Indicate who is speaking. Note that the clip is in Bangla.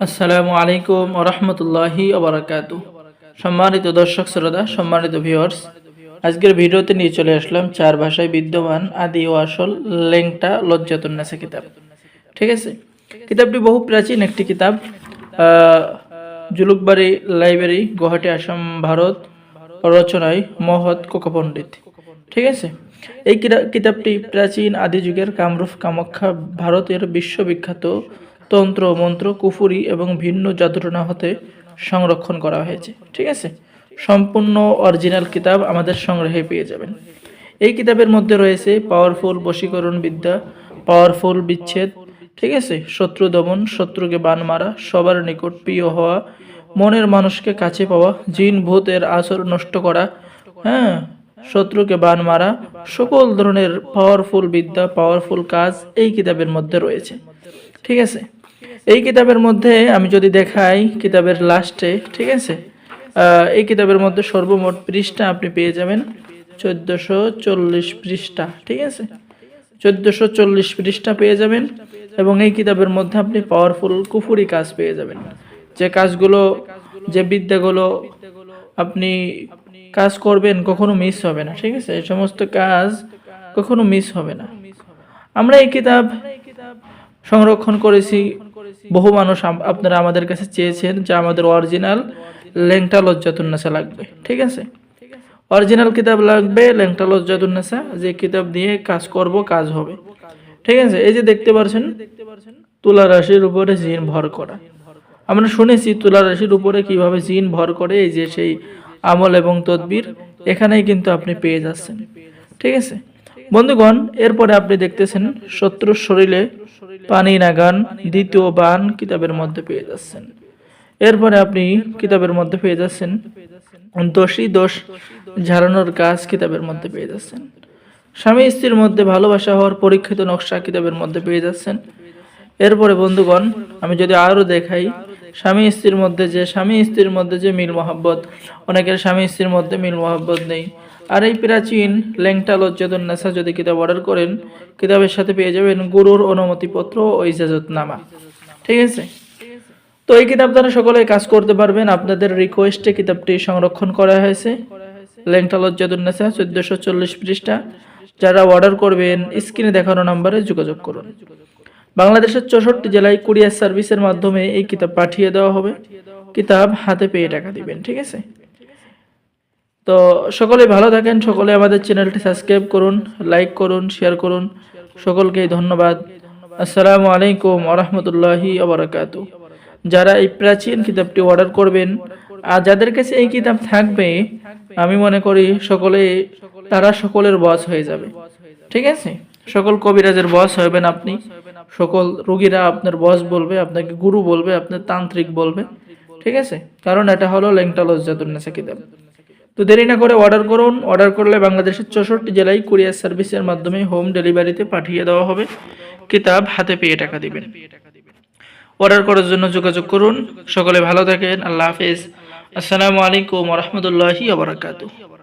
Speaker 1: আসসালামু আলাইকুম রহমতুল্লাহি ওবরাকাতু সম্মানিত দর্শক শ্রোতা, সম্মানিত ভিউয়ার্স আজকের ভিডিওতে নিয়ে চলে আসলাম চার ভাষায় বিদ্যমান, আদি ও আসল, লেংটা, লজ্জাতুন্নাসা কিতাব। ঠিক আছে? কিতাবটি বহু প্রাচীন একটি কিতাব জুলুকবাড়ি লাইব্রেরি, গুয়াহাটি, আসাম, ভারত, রচনায় মহৎ কোকা পণ্ডিত ঠিক আছে? এই কিতাবটি প্রাচীন আদি যুগের কামরূপ কামাখ্যা ভারতের বিশ্ববিখ্যাত তন্ত্র, মন্ত্র, কুফুরি এবং ভিন্ন জাদুটনা হতে সংরক্ষণ করা হয়েছে। ঠিক আছে? সম্পূর্ণ অরিজিনাল কিতাব আমাদের সংগ্রহে পেয়ে যাবেন। এই কিতাবের মধ্যে রয়েছে পাওয়ারফুল বশীকরণ বিদ্যা পাওয়ারফুল বিচ্ছেদ, ঠিক আছে? শত্রু দমন, শত্রুকে বান মারা, সবার নিকট প্রিয় হওয়া, মনের মানুষকে কাছে পাওয়া, জিন ভূতের আসর নষ্ট করা হ্যাঁ? শত্রুকে বান মারা, সকল ধরনের পাওয়ারফুল বিদ্যা পাওয়ারফুল কাজ এই কিতাবের মধ্যে রয়েছে। ঠিক আছে? এই কিতাবের মধ্যে আমি যদি দেখাই কিতাবের লাস্টে, ঠিক আছে? এই কিতাবের মধ্যে সর্বমোট পৃষ্ঠা আপনি পেয়ে যাবেন চোদ্দোশো চল্লিশ পৃষ্ঠা, ঠিক আছে? চোদ্দোশো চল্লিশ পৃষ্ঠা পেয়ে যাবেন এবং এই কিতাবের মধ্যে আপনি পাওয়ারফুল কুফুরি কাজ পেয়ে যাবেন। যে কাজগুলো, যে বিদ্যাগুলো আপনি কাজ করবেন কখনো মিস হবে না, ঠিক আছে? এই সমস্ত কাজ কখনো মিস হবে না। আমরা এই কিতাব সংরক্ষণ করেছি বহু মানুষ আপনারা আমাদের কাছে চেয়েছেন যে আমাদের অরিজিনাল লেংটা লজ্জাতুন্নাসা লাগবে। ঠিক আছে? অরিজিনাল কিতাব লাগবে, লেংটা লজ্জাতুন্নাসা। যে কিতাব দিয়ে কাজ করব, কাজ হবে। ঠিক আছে? এই যে দেখতে পাচ্ছেন তুলা রাশির উপরে জিন ভর করা। আমরা শুনেছি তুলা রাশির উপরে কীভাবে জিন ভর করে, এই যে সেই আমল এবং তদবির, এখানেই কিন্তু আপনি পেয়ে যাচ্ছেন। ঠিক আছে? বন্ধুগণ, এরপরে আপনি দেখতেছেন শত্রুর শরীরে পানি নাগান দ্বিতীয় বান কিতাবের মধ্যে পেয়ে যাচ্ছেন। এরপরে আপনি কিতাবের মধ্যে পেয়ে যাচ্ছেন দোষী দোষ ঝাড়ানোর কাজ কিতাবের মধ্যে পেয়ে যাচ্ছেন। স্বামী স্ত্রীর মধ্যে ভালোবাসা হওয়ার পরীক্ষিত নকশা কিতাবের মধ্যে পেয়ে যাচ্ছেন। এরপরে বন্ধুগণ, আমি যদি আরও দেখাই, স্বামী স্ত্রীর মধ্যে যে স্বামী স্ত্রীর মধ্যে যে মিল মহাব্বত, অনেকের স্বামী স্ত্রীর মধ্যে মিল মহাব্বত নেই। আর এই প্রাচীন লেংটা লজ্জাতুন্নেসা যদি কিতাব অর্ডার করেন, কিতাবের সাথে পেয়ে যাবেন গুরুর অনুমতিপত্র ও ইজাজতনামা। ঠিক আছে? তো এই কিতাব দ্বারা সকলে কাজ করতে পারবেন। আপনাদের রিকোয়েস্টে কিতাবটি সংরক্ষণ করা হয়েছে। লেংটা লজ্জাতুন্নেসা চোদ্দশো চল্লিশ পৃষ্ঠা। যারা অর্ডার করবেন, স্ক্রিনে দেখানো নম্বরে যোগাযোগ করুন। বাংলাদেশের চৌষট্টি জেলায় কুরিয়ার সার্ভিসের মাধ্যমে এই কিতাব পাঠিয়ে দেওয়া হবে। কিতাব হাতে পেয়ে টাকা দিবেন, ঠিক আছে? তো সকলে ভালো থাকেন, সকলে আমাদের চ্যানেলটি সাবস্ক্রাইব করুন লাইক করুন শেয়ার করুন। সকলকেই ধন্যবাদ। আসসালামু আলাইকুম আরহামতুল্লাহি আবরাকাত যারা এই প্রাচীন কিতাবটি অর্ডার করবেন, আর যাদের কাছে এই কিতাব থাকবে, আমি মনে করি সকলে, তারা সকলের বস হয়ে যাবে। ঠিক আছে? সকল কবিরাজের বস হবেন আপনি। সকল রুগীরা আপনার বস বলবে, আপনাকে গুরু বলবে, আপনার তান্ত্রিক বলবে। ঠিক আছে? কারণ এটা হলো লেংটা লজ্জাতুন্নেসা কিতাব। তো দেরি না করে অর্ডার করুন। অর্ডার করলে বাংলাদেশের চৌষট্টি জেলায় কুরিয়ার সার্ভিসের মাধ্যমে হোম ডেলিভারিতে পাঠিয়ে দেওয়া হবে। কিতাব হাতে পেয়ে টাকা দিবেন। অর্ডার করার জন্য যোগাযোগ করুন। সকলে ভালো থাকেন। আল্লাহ হাফেজ। আসসালামু আলাইকুম রহমতুল্লাহি